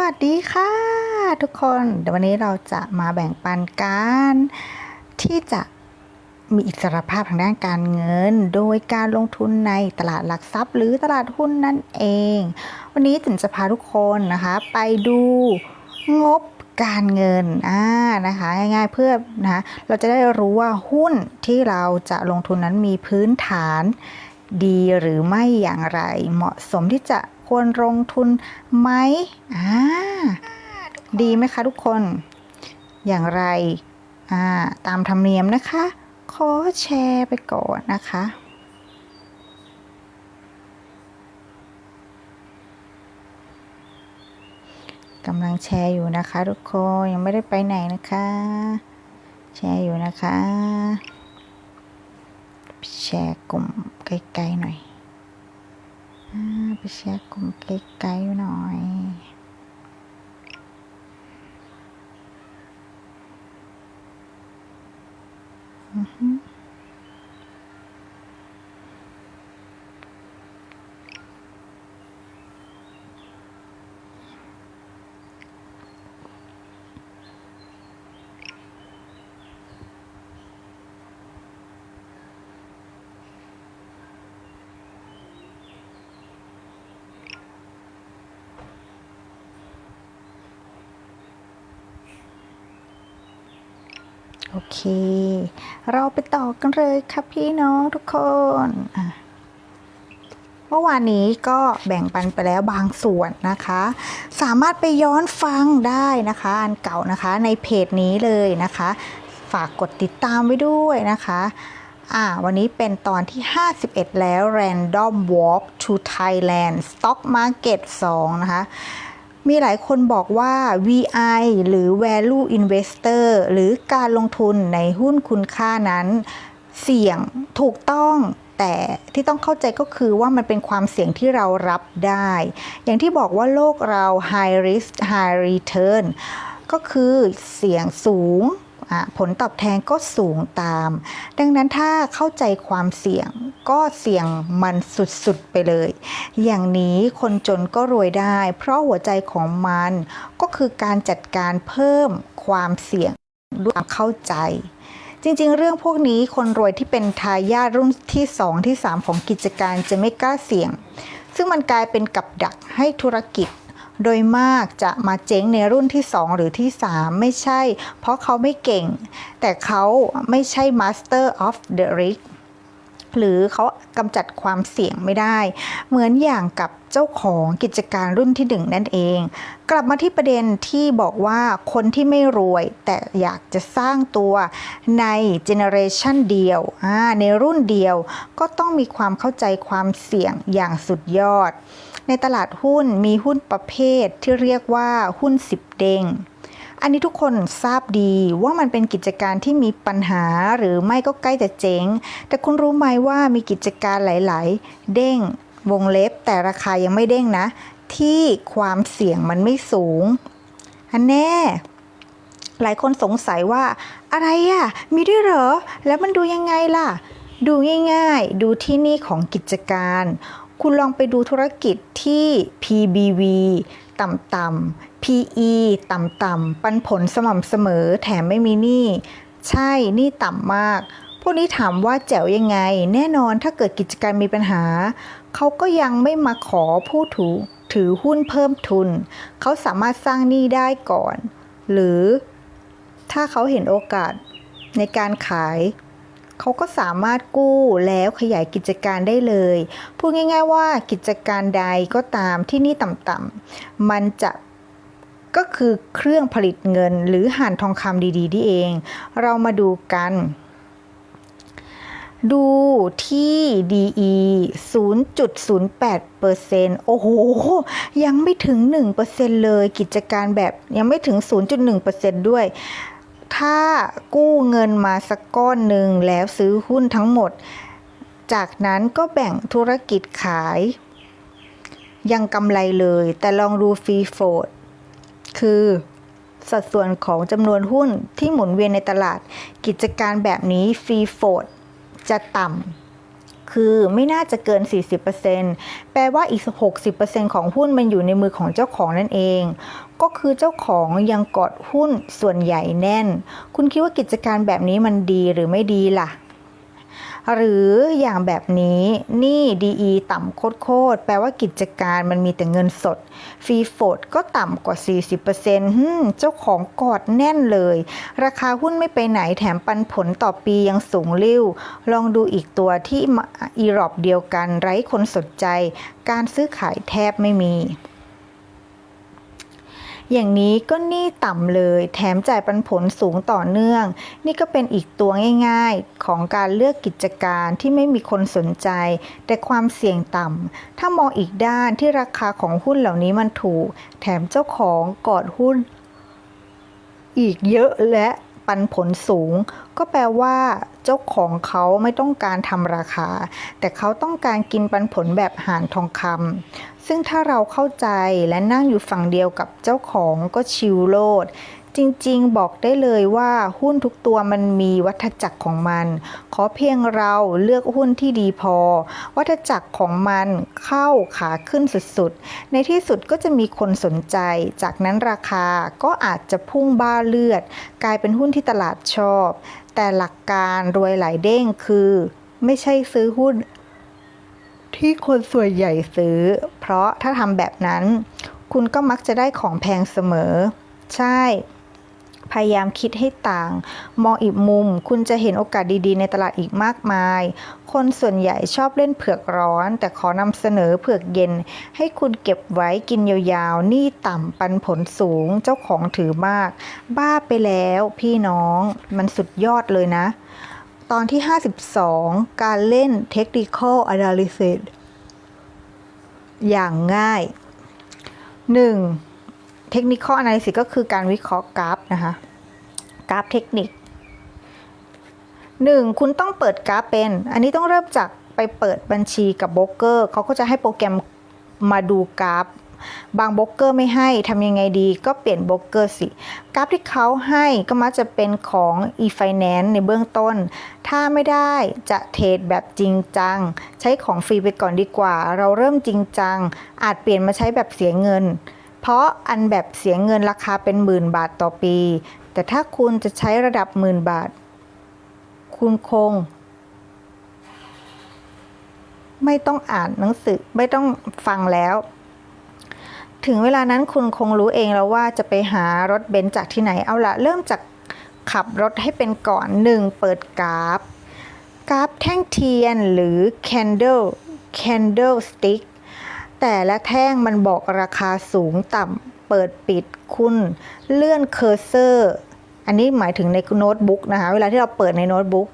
วัสดีค่ะ ทุกคนเดี๋ยววันนี้เราจะมาแบ่งปันการที่จะมีอิสรภาพทางด้านการเงิน โดยการลงทุนในตลาดหลักทรัพย์ หรือตลาดหุ้นนั่นเอง วันนี้ถึงจะพาทุกคนนะคะ ไปดูงบการเงินอ่านะคะง่ายๆเพื่อนะคะเราจะได้รู้ว่าหุ้นที่เราจะลงทุนนั้นมีพื้นฐานดีหรือไม่อย่างไร เหมาะสมที่จะ ควรลงทุนไหมอ่าดีไหมคะทุกคน อย่างไรอ่าตามธรรมเนียมนะคะ ขอแชร์ไปก่อนนะคะกำลังแชร์อยู่นะคะทุกคนยังไม่ได้ไปไหนนะคะ แชร์อยู่นะคะ แชร์กลุ่มใกล้ๆหน่อย ไปแชร์กลุ่มไกลๆหน่อย โอเค เราไปต่อกันเลยค่ะพี่น้องทุกคนเมื่อวานนี้ก็แบ่งปันไปแล้วบางส่วนนะคะ สามารถไปย้อนฟังได้นะคะ อันเก่านะคะในเพจนี้เลยนะคะ ฝากกดติดตามไว้ด้วยนะคะอ่าวันนี้เป็นตอนที่ 51 แล้ว Random Walk to Thailand Stock Market 2 นะคะ มีหลายคนบอกว่า VI หรือ Value Investor หรือการลงทุนในหุ้นคุณค่านั้น เสี่ยงถูกต้องแต่ที่ต้องเข้าใจก็คือว่ามันเป็นความเสี่ยงที่เรารับได้ อย่างที่บอกว่าโลกเรา High Risk High Return ก็คือเสี่ยงสูง ผลตอบแทนก็สูงตาม ดังนั้นถ้าเข้าใจความเสี่ยงก็เสี่ยงมันสุดๆไปเลย อย่างนี้คนจนก็รวยได้ เพราะหัวใจของมันก็คือการจัดการเพิ่มความเสี่ยงด้วยความเข้าใจ จริงๆ เรื่องพวกนี้คนรวยที่เป็นทายาทรุ่นที่2ที่3 ของกิจการจะไม่กล้าเสี่ยง ซึ่งมันกลายเป็นกับดักให้ธุรกิจ โดยมากจะมาเจ๊งในรุ่นที่ 2 หรือที่ 3 ไม่ใช่ เพราะเขาไม่เก่ง แต่เขาไม่ใช่ Master of the Risk หรือเขากำจัดความเสี่ยงไม่ได้ เหมือนอย่างกับเจ้าของกิจการรุ่นที่หนึ่งนั่นเอง กลับมาที่ประเด็นที่บอกว่าคนที่ไม่รวย แต่อยากจะสร้างตัวในเจเนอเรชันเดียว ในรุ่นเดียวก็ต้องมีความเข้าใจความเสี่ยงอย่างสุดยอด ในตลาดหุ้นมีหุ้นประเภทที่เรียกว่าหุ้นสิบเด้ง อันนี้ทุกคนทราบดีว่ามันเป็นกิจการที่มีปัญหาหรือไม่ก็ใกล้จะเจ๊ง แต่คุณรู้ไหมว่ามีกิจการหลาย ๆ เด้ง วงเล็บแต่ราคายังไม่เด้งนะ ที่ความเสี่ยงมันไม่สูง อันแน่หลายคนสงสัยว่าอะไรอะ่ะ มีด้วยเหรอ แล้วมันดูยังไงล่ะ ดูง่ายๆ ดูที่นี่ของกิจการ คุณลองไปดูธุรกิจที่ PBV ต่ำๆ PE ต่ำๆ ปันผลสม่ำเสมอ แถมไม่มีหนี้ ใช่ หนี้ต่ำมาก พวกนี้ถามว่าแจ๋วยังไง แน่นอนถ้าเกิดกิจการมีปัญหา เขาก็ยังไม่มาขอผู้ถือถือหุ้นเพิ่มทุน เขาสามารถสร้างหนี้ได้ก่อน หรือถ้าเขาเห็นโอกาสในการขาย เขาก็สามารถกู้แล้วขยายกิจการได้เลย พูดง่าย ๆ ว่ากิจการใดก็ตามที่นี่ต่ำๆมันจะก็คือเครื่องผลิตเงินหรือห่านทองคำดีๆนี่เอง เรามาดูกัน ดูที่ DE 0.08%โอ้โห ยังไม่ถึง 1%เลยกิจการแบบยังไม่ถึง 0.1%ด้วย ถ้ากู้เงินมาสักก้อนหนึ่งแล้วซื้อหุ้นทั้งหมด จากนั้นก็แบ่งธุรกิจขาย ยังกำไรเลย แต่ลองดูฟรีโฟดคือสัดส่วนของจำนวนหุ้นที่หมุนเวียนในตลาด กิจการแบบนี้ฟรีโฟดจะต่ำ คือไม่น่าจะเกิน 40%แปลว่าอีก 60%ของหุ้นมันอยู่ในมือของเจ้าของนั่นเอง ก็คือเจ้าของยังกอดหุ้นส่วนใหญ่แน่น คุณคิดว่ากิจการแบบนี้มันดีหรือไม่ดีล่ะ หรืออย่างแบบนี้นี่ DE ต่ำโคตรแปลว่ากิจการมันมีแต่เงินสด ฟรีโฟดก็ต่ำกว่า 40%ฮึเจ้าของกอดแน่นเลย ราคาหุ้นไม่ไปไหนแถมปันผลต่อปียังสูงริ่วลองดูอีกตัวที่อีรอบเดียวกันไร้คนสนใจ การซื้อขายแทบไม่มี อย่างนี้ก็หนี้ต่ำเลย แถมจ่ายปันผลสูงต่อเนื่อง นี่ก็เป็นอีกตัวง่าย ๆ ของการเลือกกิจการที่ไม่มีคนสนใจ แต่ความเสี่ยงต่ำถ้ามองอีกด้านที่ราคาของหุ้นเหล่านี้มันถูก แถมเจ้าของกอดหุ้น อีกเยอะและ ปันผลสูง ก็แปลว่าเจ้าของเขาไม่ต้องการทำราคา แต่เขาต้องการกินปันผลแบบหารทองคำซึ่งถ้าเราเข้าใจและนั่งอยู่ฝั่งเดียวกับเจ้าของก็ชิลโลด จริงๆ บอกได้เลยว่าหุ้นทุกตัวมันมีวัฏจักรของมัน ขอเพียงเราเลือกหุ้นที่ดีพอ วัฏจักรของมันเข้าขาขึ้นสุดๆ ในที่สุดก็จะมีคนสนใจ จากนั้นราคาก็อาจจะพุ่งบ้าเลือด กลายเป็นหุ้นที่ตลาดชอบ แต่หลักการรวยหลายเด้งคือ ไม่ใช่ซื้อหุ้น ที่คนส่วนใหญ่ซื้อ เพราะถ้าทำแบบนั้น คุณก็มักจะได้ของแพงเสมอ ใช่ พยายามคิดให้ต่าง มองอีกมุม คุณจะเห็นโอกาสดีๆ ในตลาดอีกมากมาย คนส่วนใหญ่ชอบเล่นเผือกร้อน แต่ขอนำเสนอเผือกเย็น ให้คุณเก็บไว้กินยาวๆ นี้ต่ำปันผลสูง เจ้าของถือมาก บ้าไปแล้วพี่น้อง มันสุดยอดเลยนะ ตอนที่ 52 การเล่น Technical Analysis อย่างง่าย 1. Technical Analysis ก็คือการวิเคราะห์กราฟนะคะ กราฟเทคนิค 1. คุณต้องเปิดกราฟเป็น อันนี้ต้องเริ่มจากไปเปิดบัญชีกับโบรกเกอร์เขาก็จะให้โปรแกรมมาดูกราฟ บางโบรกเกอร์ไม่ให้ทำยังไงดีก็เปลี่ยนโบรกเกอร์สิ กราฟที่เขาให้ก็มักจะเป็นของ e-finance ในเบื้องต้น ถ้าไม่ได้จะเทรดแบบจริงจัง ใช้ของฟรีไปก่อนดีกว่า เราเริ่มจริงจัง อาจเปลี่ยนมาใช้แบบเสียเงิน เพราะอันแบบเสียเงินราคาเป็นหมื่นบาทต่อปี แต่ถ้าคุณจะใช้ระดับหมื่นบาท คุณคง ไม่ต้องอ่านหนังสือไม่ต้องฟังแล้ว ถึงเวลานั้นคุณคงรู้เองแล้วว่าจะไปหารถเบนซ์จากที่ไหนเอาละเริ่มจากขับรถให้เป็นก่อนหนึ่งเปิดกราฟ กราฟแท่งเทียนหรือ candle candle stick แต่ละแท่งมันบอกราคาสูงต่ำเปิดปิดคุณเลื่อนเคอร์เซอร์ อันนี้หมายถึงในโน้ตบุ๊กนะคะ เวลาที่เราเปิดในโน้ตบุ๊ก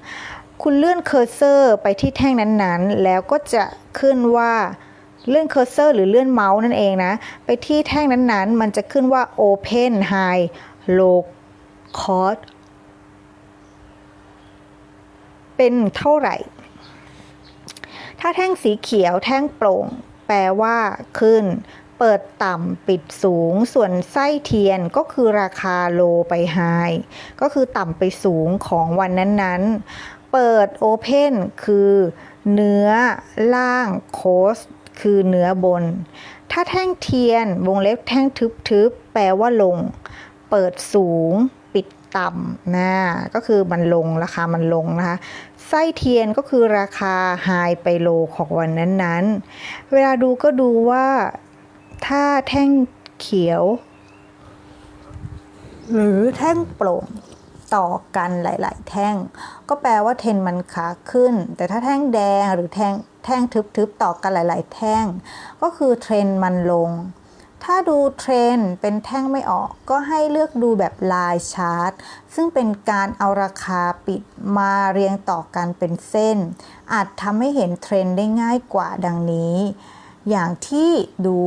คุณเลื่อนเคอร์เซอร์ไปที่แท่งนั้นๆ แล้วก็จะขึ้นว่าเลื่อนเคอร์เซอร์หรือเลื่อนเมาส์นั่นเองนะ ไปที่แท่งนั้นๆ มันจะขึ้นว่า Open High Low Cost เป็นเท่าไหร่ ถ้าแท่งสีเขียวแท่งโปร่ง ปลว่า ขึ้น เปิดต่ำปิดสูง ส่วนไส้เทียนก็คือราคาโลไปไฮก็คือต่ำไปสูงของวันนั้นๆ เปิดโอเพนคือเนื้อล่างโคสคือเนื้อบน ถ้าแท่งเทียนวงเล็บแท่งทึบๆ แปลว่าลง เปิดสูง ปิดต่ำนะก็คือมันลงราคามันลงนะคะ ไส้เทียนก็คือราคาไฮไปโลของวันนั้นๆ เวลาดูก็ดูว่าถ้าแท่งเขียว หรือแท่งโปร่งต่อกันหลาย ๆ แท่ง ก็แปลว่าเทนมันขาขึ้น แต่ถ้าแท่งแดงหรือแท่งแท่งทึบๆต่อกันหลาย ๆ แท่ง ก็คือเทรนมันลง ถ้าดูเทรนเป็นแท่งไม่ออก ก็ให้เลือกดูแบบลายชาร์ตซึ่งเป็นการเอาราคาปิดมาเรียงต่อกันเป็นเส้น อาจทำให้เห็นเทรนได้ง่ายกว่าดังนี้ อย่างที่ดู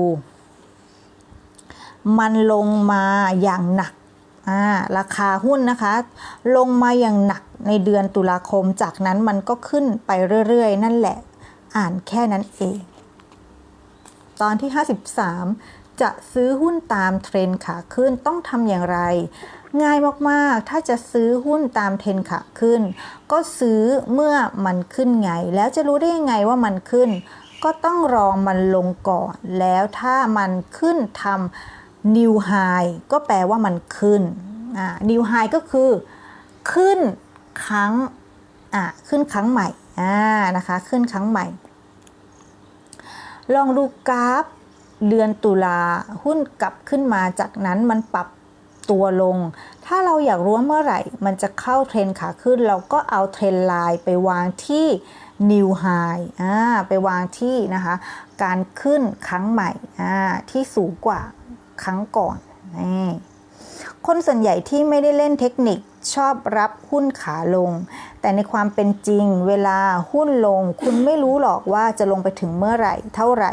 มันลงมาอย่างหนัการาคาหุ้นนะคะ ลงมาอย่างหนักในเดือนตุลาคม จากนั้นมันก็ขึ้นไปเรื่อยๆ นั่นแหละ อ่านแค่นั้นเอง ตอนที่ 53 จะซื้อหุ้นตามเทรนด์ขาขึ้นต้องทำอย่างไร ง่ายมากๆ ถ้าจะซื้อหุ้นตามเทรนขาขึ้น ก็ซื้อเมื่อมันขึ้นไง แล้วจะรู้ได้ยังไงว่ามันขึ้น ก็ต้องรอมันลงก่อน แล้วถ้ามันขึ้นทำ new high ก็แปลว่ามันขึ้นอ่า new high ก็คือขึ้นครั้งอ่าขึ้นครั้งใหม่อ่านะคะ ขึ้นครั้งใหม่ ลองดูกราฟ เดือนตุลาหุ้นกลับขึ้นมาจากนั้นมันปรับตัวลง ถ้าเราอยากรู้ว่าเมื่อไหร่ มันจะเข้าเทรนขาขึ้น เราก็เอาเทรนไลน์ไปวางที่ new high อ่าไปวางที่นะคะ การขึ้นครั้งใหม่อ่าที่สูงกว่าครั้งก่อนนี่คนส่วนใหญ่ที่ไม่ได้เล่นเทคนิค ชอบรับหุ้นขาลง แต่ในความเป็นจริงเวลาหุ้นลง คุณไม่รู้หรอกว่าจะลงไปถึงเมื่อไหร่ เท่าไหร่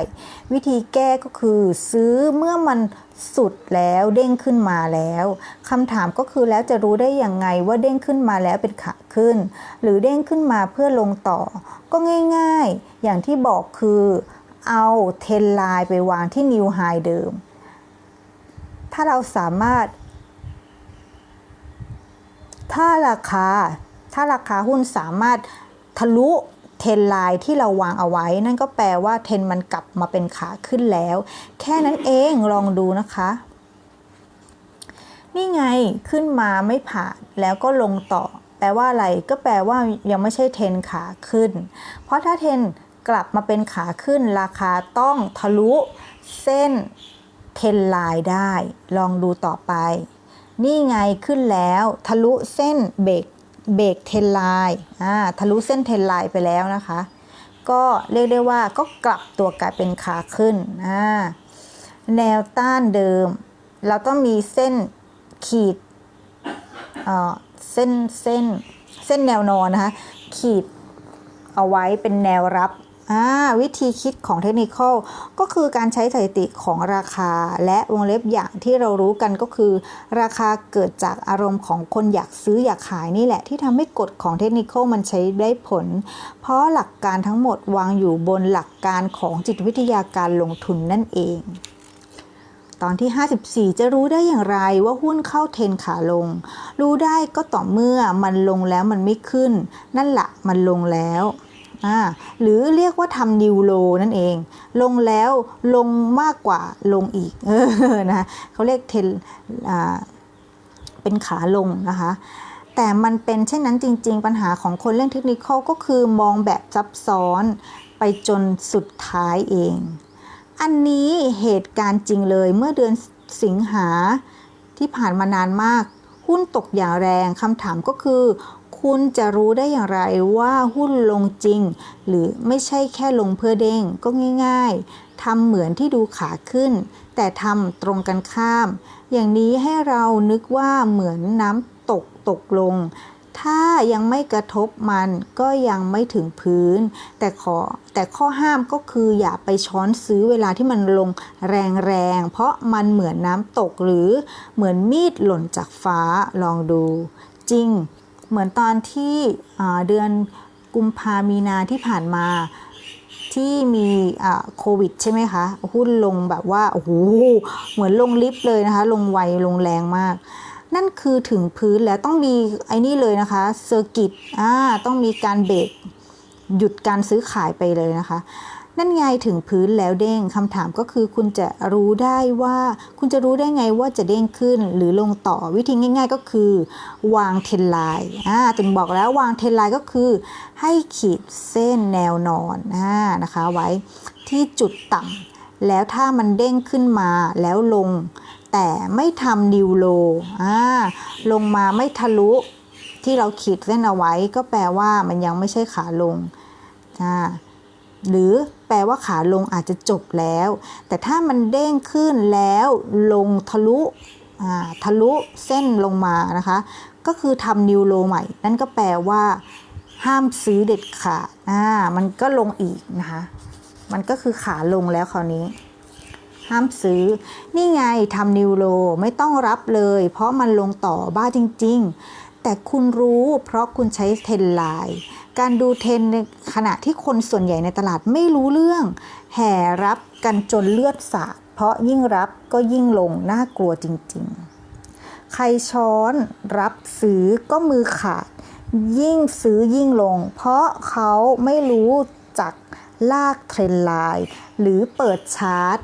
วิธีแก้ก็คือซื้อเมื่อมันสุดแล้วเด้งขึ้นมาแล้วคำถามก็คือแล้วจะรู้ได้อยังไงว่าเด้งขึ้นมาแล้วเป็นขาขึ้น หรือเด้งขึ้นมาเพื่อลงต่อ ก็ง่ายๆ อย่างที่บอกคือเอาเทนไลน์ไปวางที่นิวไฮเดิม ถ้าเราสามารถ ถ้าราคาถ้าราคาหุ้นสามารถทะลุเทรนไลน์ที่เราวางเอาไว้ นั่นก็แปลว่าเทรนมันกลับมาเป็นขาขึ้นแล้ว แค่นั้นเองลองดูนะคะ นี่ไงขึ้นมาไม่ผ่านแล้วก็ลงต่อ แปลว่าอะไรก็แปลว่ายังไม่ใช่เทรนขาขึ้น เพราะถ้าเทรนกลับมาเป็นขาขึ้นราคาต้องทะลุเส้นเทรนไลน์ได้ ลองดูต่อไป นี่ไงขึ้นแล้ว ทะลุเส้นเบรกเบรกเทนไลน์อ่าทะลุเส้นเทนไลน์ไปแล้วนะคะ ก็เรียกได้ว่าก็กลับตัวกลายเป็นขาขึ้นอ่าแนวต้านเดิม เราต้องมีเส้นขีดเอ่อเส้นเส้นเส้นแนวนอนนะคะ ขีดเอาไว้เป็นแนวรับ อ่าวิธีคิดของเทคนิคก็คือการใช้สถิติของราคา และวงเล็บอย่างที่เรารู้กันก็คือ ราคาเกิดจากอารมณ์ของคนอยากซื้ออยากขายนี่แหละ ที่ทำให้กฎของเทคนิคมันใช้ได้ผล เพราะหลักการทั้งหมดวางอยู่บนหลักการของจิตวิทยาการลงทุนนั่นเอง ตอนที่ 54 จะรู้ได้อย่างไรว่าหุ้นเข้าเทนขาลง รู้ได้ก็ต่อเมื่อมันลงแล้วมันไม่ขึ้น นั่นแหละมันลงแล้ว อ่าหรือเรียกว่าทำนิวโลนั่นเอง ลงแล้วลงมากกว่าลงอีกเออนะเขาเรียกเทนอ่าเป็นขาลงนะคะแต่มันเป็นเช่นนั้นจริง ๆ ปัญหาของคนเล่นเทคนิคก็คือมองแบบซับซ้อนไปจนสุดท้ายเอง อันนี้เหตุการณ์จริงเลยเมื่อเดือนสิงหาที่ผ่านมานานมาก หุ้นตกอย่างแรงคำถามก็คือ คุณจะรู้ได้อย่างไรว่าหุ้นลงจริง หรือไม่ใช่แค่ลงเพื่อเด้งก็ง่าย ๆทำเหมือนที่ดูขาขึ้น แต่ทำตรงกันข้าม อย่างนี้ให้เรานึกว่าเหมือนน้ำตกตกลง ถ้ายังไม่กระทบมันก็ยังไม่ถึงพื้น แต่ขอแต่ข้อห้ามก็คืออย่าไปช้อนซื้อเวลาที่มันลงแรงๆ เพราะมันเหมือนน้ำตกหรือเหมือนมีดหล่นจากฟ้าลองดู จริง เหมือนตอนที่เดือนกุมภามีนาที่ผ่านมาที่มีโควิดใช่ไหมคะ หุ้นลงแบบว่าโอ้โหเหมือนลงลิฟต์เลยนะคะ ลงไวลงแรงมาก นั่นคือถึงพื้นแล้วต้องมีไอ้นี่เลยนะคะเซอร์กิตอ่าต้องมีการเบรกหยุดการซื้อขายไปเลยนะคะ นั่นไงถึงพื้นแล้วเด้งคำถามก็คือคุณจะรู้ได้ว่า คุณจะรู้ได้ไงว่าจะเด้งขึ้นหรือลงต่อวิธีง่าย ๆ ก็คือ วางเทนไลน์อ่าถึงบอกแล้ววางเทนไลน์ก็คือ ให้ขีดเส้นแนวนอนอ่านะคะไว้ที่จุดต่ำแล้วถ้ามันเด้งขึ้นมาแล้วลง แต่ไม่ทำนิวโลอ่าลงมาไม่ทะลุที่เราขีดเส้นเอาไว้ก็แปลว่ามันยังไม่ใช่ขาลงอ่า หรือแปลว่าขาลงอาจจะจบแล้ว แต่ถ้ามันเด้งขึ้นแล้วลงทะลุทะลุเส้นลงมานะคะ ก็คือทำนิวโลใหม่ นั่นก็แปลว่า ห้ามซื้อเด็ดขาดอ่ามันก็ลงอีกนะคะ มันก็คือขาลงแล้วคราวนี้ ห้ามซื้อ นี่ไงทำนิวโลไม่ต้องรับเลย เพราะมันลงต่อบ้าจริง ๆ แต่คุณรู้เพราะคุณใช้เทนไลน์ การดูเทรนในขณะที่คนส่วนใหญ่ในตลาดไม่รู้เรื่อง แห่รับกันจนเลือดสาด เพราะยิ่งรับก็ยิ่งลงน่ากลัวจริงๆ ใครช้อนรับซื้อก็มือขาด ยิ่งซื้อยิ่งลง เพราะเขาไม่รู้จักลากเทรนไลน์หรือเปิดชาร์ต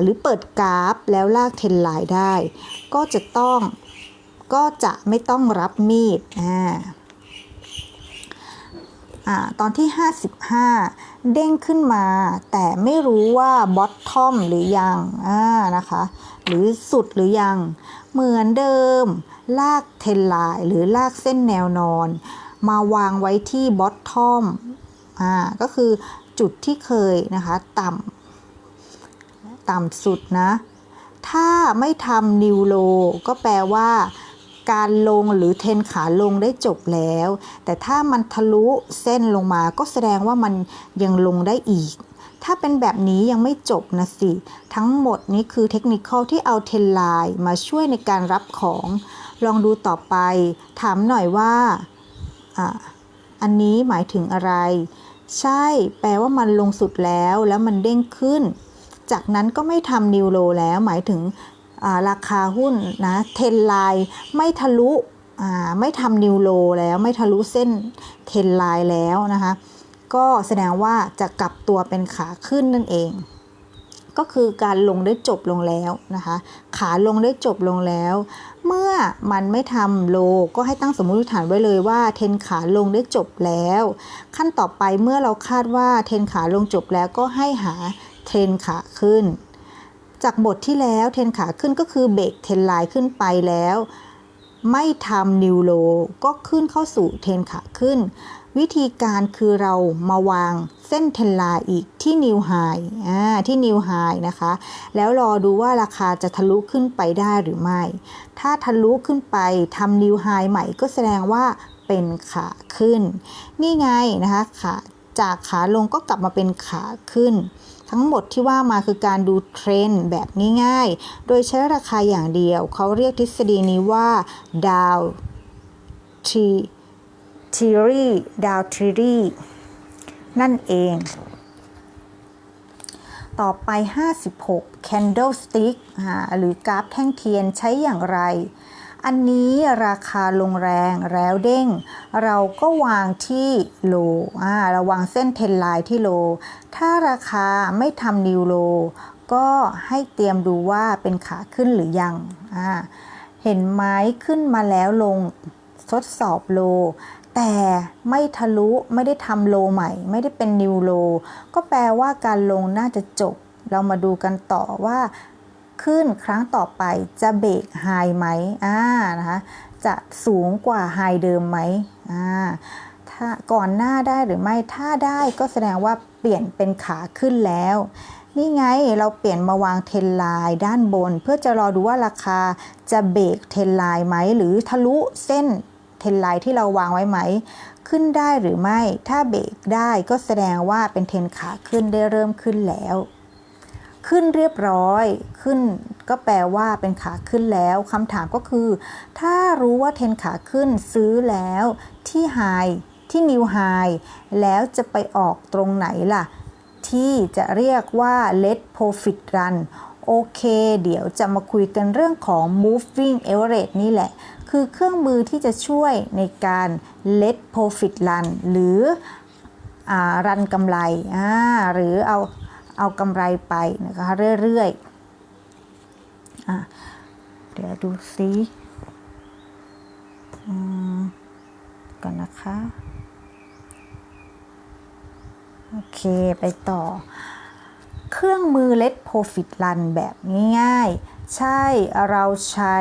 หรือเปิดกราฟแล้วลากเทรนไลน์ได้ ก็จะต้องก็จะไม่ต้องรับมีดอ่า อตอนที่ 55 เด้งขึ้นมา แต่ไม่รู้ว่าบอททอมหรือยังอ่านะคะ หรือสุดหรือยัง เหมือนเดิม ลากเทนไลน์หรือลากเส้นแนวนอน มาวางไว้ที่บอททอมอ่าก็คือจุดที่เคยนะคะ ต่ำต่ำสุดนะ ถ้าไม่ทำนิวโลก็แปลว่า การลงหรือเทนขาลงได้จบแล้ว แต่ถ้ามันทะลุเส้นลงมาก็แสดงว่ามันยังลงได้อีก ถ้าเป็นแบบนี้ยังไม่จบนะสิ ทั้งหมดนี้คือเทคนิคที่เอาเทนไลน์มาช่วยในการรับของ ลองดูต่อไป ถามหน่อยว่าอะอันนี้หมายถึงอะไร ใช่ แปลว่ามันลงสุดแล้วแล้วมันเด้งขึ้น จากนั้นก็ไม่ทำนิวโลแล้วหมายถึง ราคาหุ้นนะเทนไลน์ไม่ทะลุไม่ทำนิวโลแล้วไม่ทะลุเส้นเทนไลน์แล้วนะคะก็แสดงว่าจะกลับตัวเป็นขาขึ้นนั่นเอง ก็คือการลงได้จบลงแล้วนะคะ ขาลงได้จบลงแล้ว เมื่อมันไม่ทำโลก็ให้ตั้งสมมติฐานไว้เลยว่าเทนขาลงได้จบแล้ว ขั้นต่อไปเมื่อเราคาดว่าเทนขาลงจบแล้วก็ให้หาเทนขาขึ้น จากบทที่แล้วเทนขาขึ้นก็คือเบรกเทนไลน์ขึ้นไปแล้ว ไม่ทำนิวโลก็ขึ้นเข้าสู่เทนขาขึ้น วิธีการคือเรามาวางเส้นเทนไลน์อีกที่นิวไฮอ่าที่นิวไฮนะคะ แล้วรอดูว่าราคาจะทะลุขึ้นไปได้หรือไม่ ถ้าทะลุขึ้นไปทำนิวไฮใหม่ก็แสดงว่าเป็นขาขึ้น นี่ไงนะคะขาจากขาลงก็กลับมาเป็นขาขึ้น ทั้งหมดที่ว่ามาคือการดูเทรนด์แบบง่ายๆ โดยใช้ราคาอย่างเดียว เขาเรียกทฤษฎีนี้ว่า Dow Theory Dow Theory นั่นเอง ต่อไป 56 candlestick หรือกราฟแท่งเทียนใช้อย่างไร อันนี้ราคาลงแรงแล้วเด้ง เราก็วางที่โลอ่าเราวางเส้นเทนไลน์ที่โล ถ้าราคาไม่ทำนิวโล ก็ให้เตรียมดูว่าเป็นขาขึ้นหรือยังอ่าเห็นไหมขึ้นมาแล้วลงทดสอบโล แต่ไม่ทะลุไม่ได้ทำโลใหม่ ไม่ได้เป็นนิวโล ก็แปลว่าการลงน่าจะจบ เรามาดูกันต่อว่าขึ้นครั้งต่อไปจะเบรกไฮไหมอ่านะคะจะสูงกว่าไฮเดิมไหม อ่าถ้าก่อนหน้าได้หรือไม่ถ้าได้ก็แสดงว่าเปลี่ยนเป็นขาขึ้นแล้ว นี่ไงเราเปลี่ยนมาวางเทนไลน์ด้านบน เพื่อจะรอดูว่าราคาจะเบรกเทนไลน์ไหมหรือทะลุเส้นเทนไลน์ที่เราวางไว้ไหม ขึ้นได้หรือไม่ถ้าเบรกได้ก็แสดงว่าเป็นเทนขาขึ้นได้เริ่มขึ้นแล้ว ขึ้นเรียบร้อยขึ้นก็แปลว่าเป็นขาขึ้นแล้วคำถามก็คือ ถ้ารู้ว่าเทนขาขึ้นซื้อแล้วที่ไฮที่นิวไฮแล้วจะไปออกตรงไหนล่ะ ที่จะเรียกว่า let profit run โอเค เดี๋ยวจะมาคุยกันเรื่องของ moving average นี่แหละ คือเครื่องมือที่จะช่วยในการ let profit run หรือรันกำไร หรือเอา เอากำไรไปนะคะเรื่อยๆอะเดี๋ยวดูซิก่อนนะคะ โอเคไปต่อ เครื่องมือ Let Profit Run แบบง่ายๆ ใช่เราใช้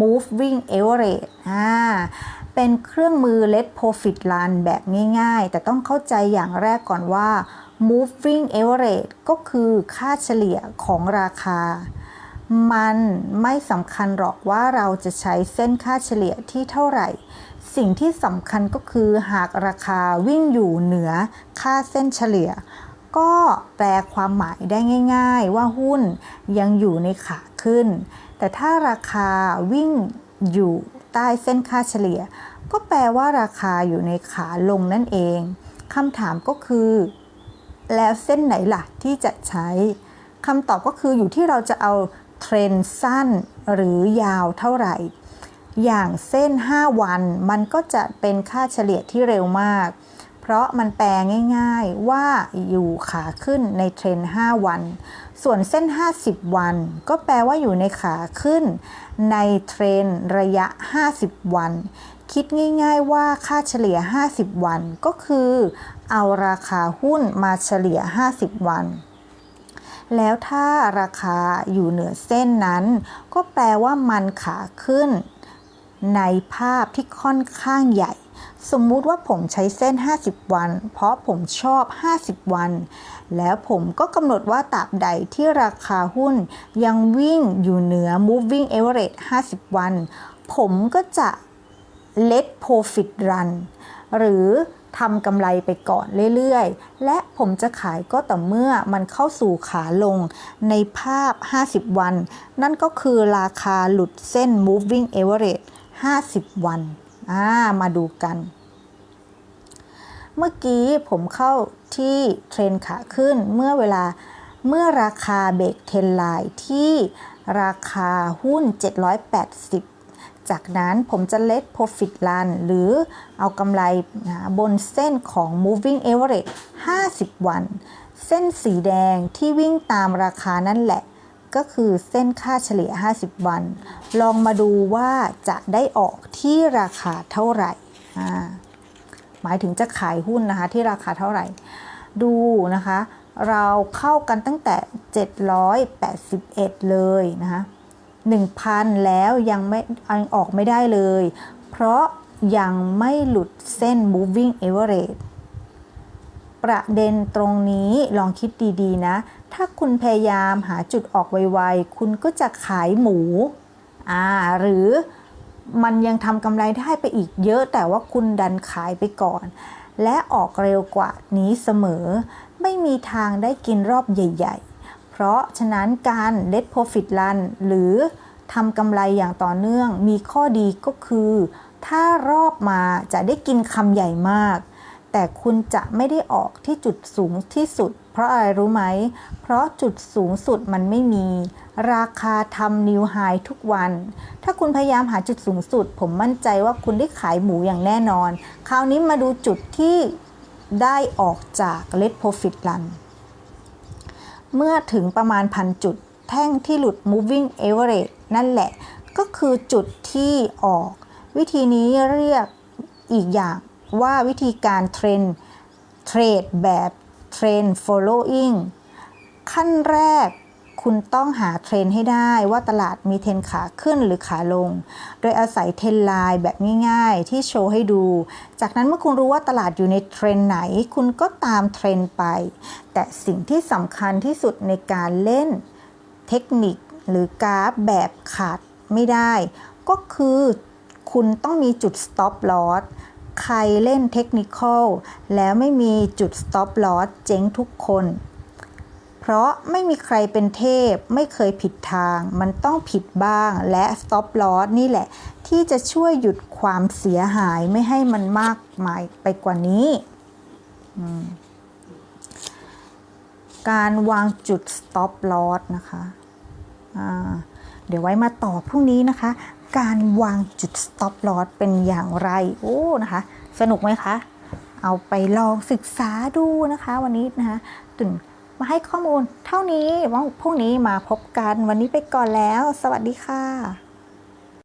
Moving Average อ่า เป็นเครื่องมือ Let Profit Run แบบง่ายๆ แต่ต้องเข้าใจอย่างแรกก่อนว่า Moving Average ก็คือค่าเฉลี่ยของราคา มันไม่สำคัญหรอกว่าเราจะใช้เส้นค่าเฉลี่ยที่เท่าไหร่ สิ่งที่สำคัญก็คือหากราคาวิ่งอยู่เหนือค่าเส้นเฉลี่ย ก็แปลความหมายได้ง่าย ๆ ว่าหุ้นยังอยู่ในขาขึ้น แต่ถ้าราคาวิ่งอยู่ใต้เส้นค่าเฉลี่ย ก็แปลว่าราคาอยู่ในขาลงนั่นเองคำถามก็คือ แล้วเส้นไหนล่ะที่จะใช้คำตอบก็คืออยู่ที่เราจะเอาเทรนสั้นหรือยาวเท่าไหร่ อย่างเส้น 5 วันมันก็จะเป็นค่าเฉลี่ยที่เร็วมาก เพราะมันแปลง่ายๆว่าอยู่ขาขึ้นในเทรน 5 วัน ส่วนเส้น 50 วัน ก็แปลว่าอยู่ในขาขึ้นในเทรนระยะ 50 วัน คิดง่ายๆว่าค่าเฉลี่ย 50 วันก็คือ เอาราคาหุ้นมาเฉลี่ย 50 วัน แล้วถ้าราคาอยู่เหนือเส้นนั้น ก็แปลว่ามันขาขึ้น ในภาพที่ค่อนข้างใหญ่ สมมุติว่าผมใช้เส้น 50 วัน เพราะผมชอบ 50 วัน แล้วผมก็กำหนดว่าตราบใดที่ราคาหุ้นยังวิ่งอยู่เหนือ moving average 50 วัน ผมก็จะ let profit run หรือทำกำไรไปก่อนเรื่อยๆ และผมจะขายก็ต่อเมื่อมันเข้าสู่ขาลงในภาพ 50 วัน นั่นก็คือราคาหลุดเส้น moving average 50 วันามาดูกัน เมื่อกี้ผมเข้าที่เทรนขาขึ้นเมื่อเวลาเมื่อราคาเบรกเทรนไลน์ที่ราคาหุ้น 780 จากนั้นผมจะ let profit run หรือเอากำไรนะบนเส้นของ moving average 50 วัน เส้นสีแดงที่วิ่งตามราคานั่นแหละ ก็คือเส้นค่าเฉลี่ย 50 วัน ลองมาดูว่าจะได้ออกที่ราคาเท่าไหร่ หมายถึงจะขายหุ้นนะคะที่ราคาเท่าไหร่ ดูนะคะ เราเข้ากันตั้งแต่ 781 เลยนะคะ 1,000 แล้วยังไม่ยังออกไม่ได้เลย เพราะยังไม่หลุดเส้น moving average ประเด็นตรงนี้ลองคิดดีๆนะ ถ้าคุณพยายามหาจุดออกไวๆ คุณก็จะขายหมูอ่าหรือมันยังทำกำไรได้ไปอีกเยอะแต่ว่าคุณดันขายไปก่อน และออกเร็วกว่านี้เสมอ ไม่มีทางได้กินรอบใหญ่ ๆ เพราะฉะนั้นการ let profit run หรือทำกำไรอย่างต่อเนื่อง มีข้อดีก็คือ ถ้ารอบมาจะได้กินคำใหญ่มาก แต่คุณจะไม่ได้ออกที่จุดสูงที่สุด เพราะอะไรรู้ไหม เพราะจุดสูงสุดมันไม่มี ราคาทำนิวไฮทุกวัน ถ้าคุณพยายามหาจุดสูงสุด ผมมั่นใจว่าคุณได้ขายหมูอย่างแน่นอน คราวนี้มาดูจุดที่ได้ออกจาก Let Profit Run เมื่อถึงประมาณพันจุด แท่งที่หลุด moving average นั่นแหละ ก็คือจุดที่ออก วิธีนี้เรียกอีกอย่างว่าวิธีการเทรนเทรดแบบเทรน following ขั้นแรก คุณต้องหาเทรนให้ได้ว่าตลาดมีเทรนขาขึ้นหรือขาลง โดยอาศัยเทรนไลน์แบบง่ายๆ ที่โชว์ให้ดู จากนั้นเมื่อคุณรู้ว่าตลาดอยู่ในเทรนไหน คุณก็ตามเทรนไป แต่สิ่งที่สำคัญที่สุดในการเล่นเทคนิคหรือกราฟแบบขาดไม่ได้ ก็คือคุณต้องมีจุด stop loss ใครเล่นเทคนิคอลแล้วไม่มีจุด stop loss เจ๊งทุกคน ราะไม่มีใครเป็นเทพไม่เคยผิดทาง มันต้องผิดบ้างและ stop loss นี่แหละ ที่จะช่วยหยุดความเสียหายไม่ให้มันมากมายไปกว่านี้ การวางจุด stop loss นะคะเดี๋ยวไว้มาต่อพรุ่งนี้นะคะ การวางจุด stop loss เป็นอย่างไร โอ้นะคะ สนุกไหมคะ เอาไปลองศึกษาดูนะคะ วันนี้นะคะตื่น มาให้ข้อมูลเท่านี้ว่าพรุ่งนี้มาพบกันวันนี้ไปก่อนแล้ว สวัสดีค่ะ